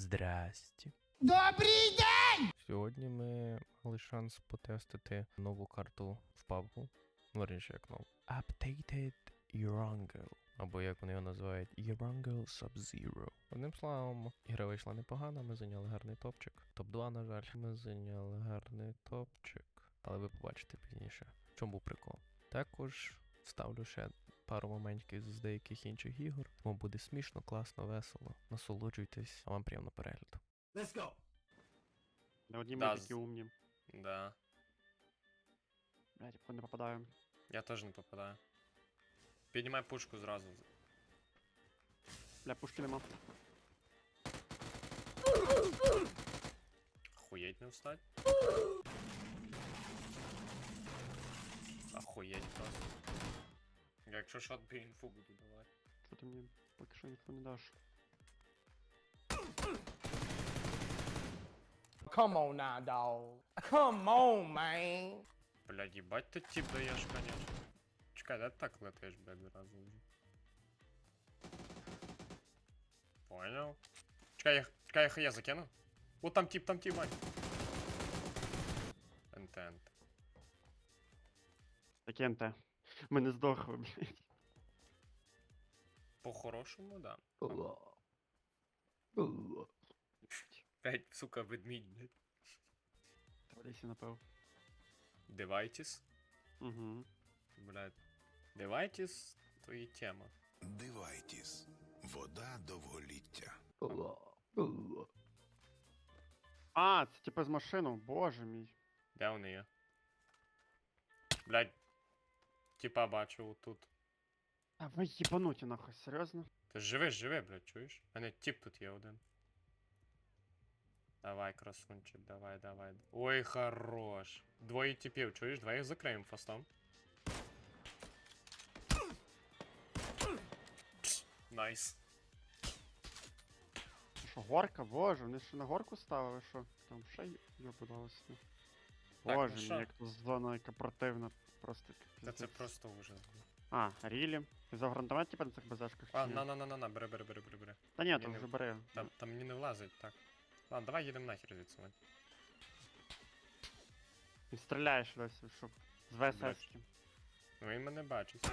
Здрасті. Добрий день! Сьогодні ми мали шанс потестити нову карту в PUBG. Ну, раніше як нову. Updated Erangel. Або як вони його називають Erangel Sub-Zero. Одним словом, ігра вийшла непогана, ми зайняли гарний топчик. Топ-2, на жаль, ми зайняли гарний топчик. Але ви побачите пізніше, в чому був прикол. Також вставлю ще пару моментів з деяких інших ігор. Тому буде смішно, класно, весело. Насолоджуйтесь, а вам приємно перегляду. Let's go! Да одні Да, з- такі умні. Да. Блядь, я не попадаю. Я теж не попадаю. Піднімай пушку зразу. Бля, пушки нема. Охуєть не встать. Охуєть просто. Якщо що, тобі інфу буду давати. Що ти мені поки що ніхто не даш. Come on now, dog. Come on, man. Блядь, їбать ти тип даєш, конечно. Чекай, де ти так летиш, блядь, зразу вже. Понял. Чекай, я, чекай, я хая закину. Вот там тип, там тип, бань. Ент-ент. Таке НТ. Ми не здохли, блядь. По-хорошому, да. П'ять, сука, ведмідь, блядь. Та напев. Девайтіс. Угу. Блядь. Девайтіс, то і тема. Дивайтіс. Вода довголіття. А, це типу з машину, боже мій. Де вони є? Блядь. Типа бачу тут. А ви їбануті нахуй, серйозно? Ти живи, живи, блядь, чуєш? А не тип тут є один. Давай, красунчик, давай, давай. Ой, хорош. Двоє типів, чуєш? Двоїх закриємо фастом. Найс. Що, горка? Боже, вони ще на горку ставили, що? Там ще йобудалося. Так, ну Боже що? як тут зона яка противна. Просто Та це просто ужас. А, рілі. Ти за гранатомет, типа на цих базашках? А, чи ні? на на на на на бери, бери, бери, бери, бери. Та ні, там не- вже бери. Там, там мені не влазить, так. Ладно, давай їдемо нахер звідси. Вань. І стріляєш десь, щоб з ВСС. Ну він мене бачить.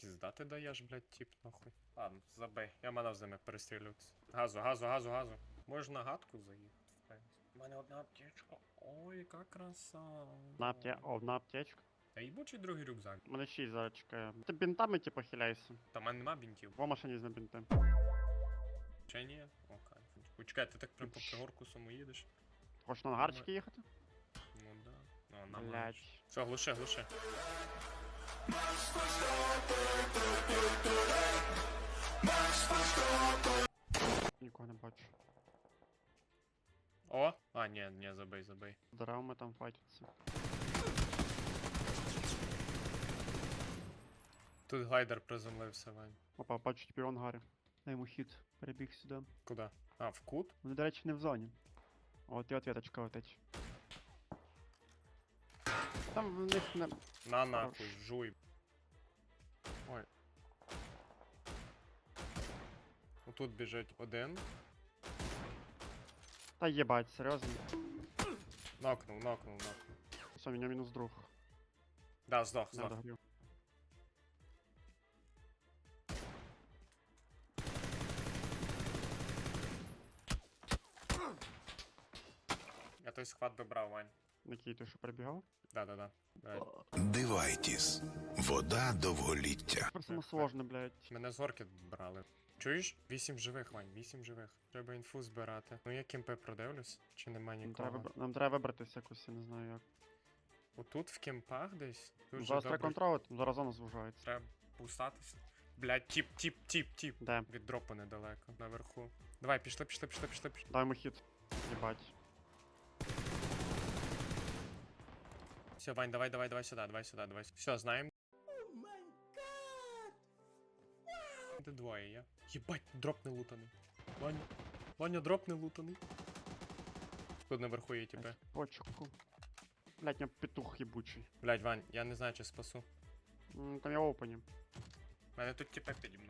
Пізда ти даєш, блядь, тип, нахуй. Ладно, забей, я манав з ними перестрілюватися. Газу, газу, газу, газу. Можеш на гадку заїхати, в. У мене одна аптечка. Ой, яка краса. На апте... О, на аптечку. Та їбучий другий рюкзак. У мене ще й зараз чекає. Ти бінтами типу хиляйся. Та в мене нема бінтів. В машині візьми бінти. Чи ні? О, кайф. Ой, Чекай, ти так прям по пригорку їдеш? Хочеш на ангарчики їхати? Ну да. Ну, на Блять. Все, глуши, глуши. Нікого не бачу. О! А, ні, ні, забий, забий. Дорами там файтяться. Тут глайдер приземлився, Вань. Опа, бачу тепер в ангарі. Дай йому хід. Перебіг сюди. Куда? А, в кут? Вони, до речі, не в зоні. От і ответочка летить. Там в них не. На нахуй, жуй. Ой. Отут біжить один. Та єбать, серйозно. Нокнув, нокнув, нокнув. Все, мене мінус друг. Да, здох, Не здох. догрів. Я той схват би брав, Вань. Який ти що перебігав? Да-да-да. Давай. Дивайтіс. Вода довголіття. Просто сложно, блядь. Мене з горки брали. Чуєш? Вісім живих, Вань, вісім живих. Треба інфу збирати. Ну я кемпи продивлюсь, чи нема Нам нікого. треба, нам треба вибратися якось, я не знаю як. Отут в кемпах десь. Дуже Зараз треба добре. контролити, зараз зона звужається. Треба пустатися. Блядь, тіп, тіп, тіп, тіп. Де? Від дропу недалеко, наверху. Давай, пішли, пішли, пішли, пішли, пішли. Дай йому хід. Єбать. Все, Вань, давай, давай, давай сюда, давай сюда, давай. Все, знаємо. Де двоє є. Єбать, дроп не лутаний. Ваня. Ваня, дроп не лутаний. Тут наверху є тебе. Почку. Блять, у нього петух ебучий. Блять, Вань, я не знаю, чи спасу. М, Там я опені. У мене тут тіпе піді мною.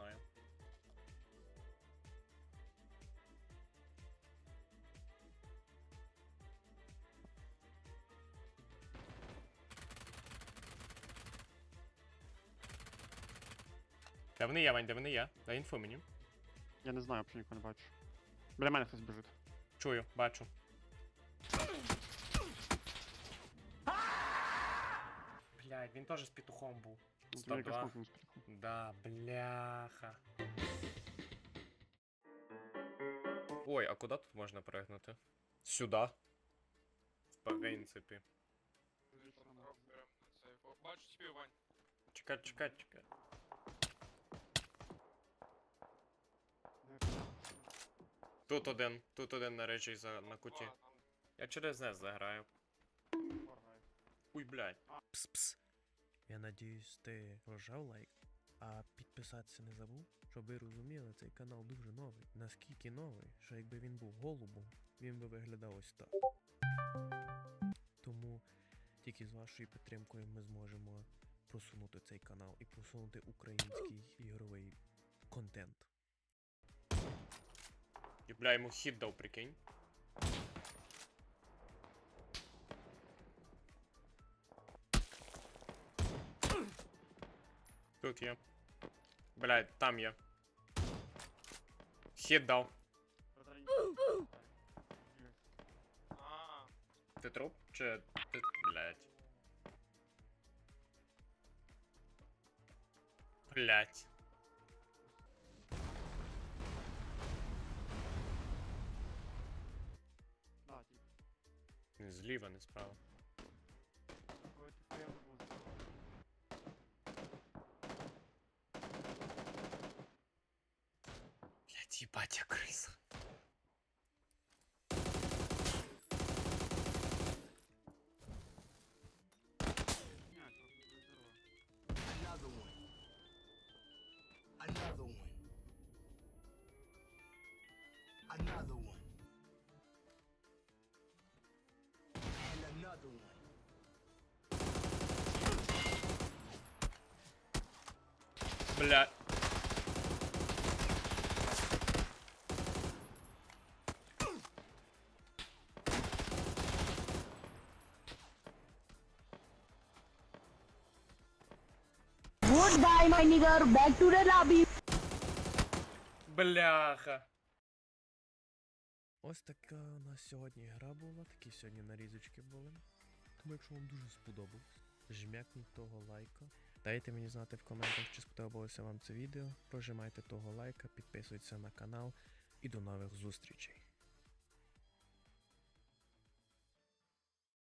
Де вони є, Вань, де вони є? Дай інфу мені. Я не знаю, взагалі нікого не бачу. Біля мене хтось біжить. Чую, бачу. Блядь, він теж з петухом був. Ну, то мені 102. якась кнопка не. Да, бляха. Ой, а куди тут можна пригнути? Сюди. В принципі. Бачу тебе, Вань. Чекай, чекай, чекай. Тут один, тут один на речі за на куті. Я через NES заграю. Уй, блядь. Пс-пс. Я надіюсь, ти прожав лайк, а підписатися не забув, щоб ви розуміли, цей канал дуже новий. Наскільки новий, що якби він був голубом, він би виглядав ось так. Тому тільки з вашою підтримкою ми зможемо просунути цей канал і просунути український ігровий контент. І, бля, йому хід дав, прикинь. Тут є. Блядь, там є. Хід дав. А, Ти труп? Чи ти. Блядь. Блядь. Зліва, не справа. Бля. Goodbye, my nigger. Back to the lobby. Бляха. Ось така у нас сьогодні гра була, такі сьогодні нарізочки були. Тому якщо вам дуже сподобалось, жмякніть того лайка. Дайте мені знати в коментах, чи сподобалося вам це відео. Прожимайте того лайка, підписуйтесь на канал і до нових зустрічей.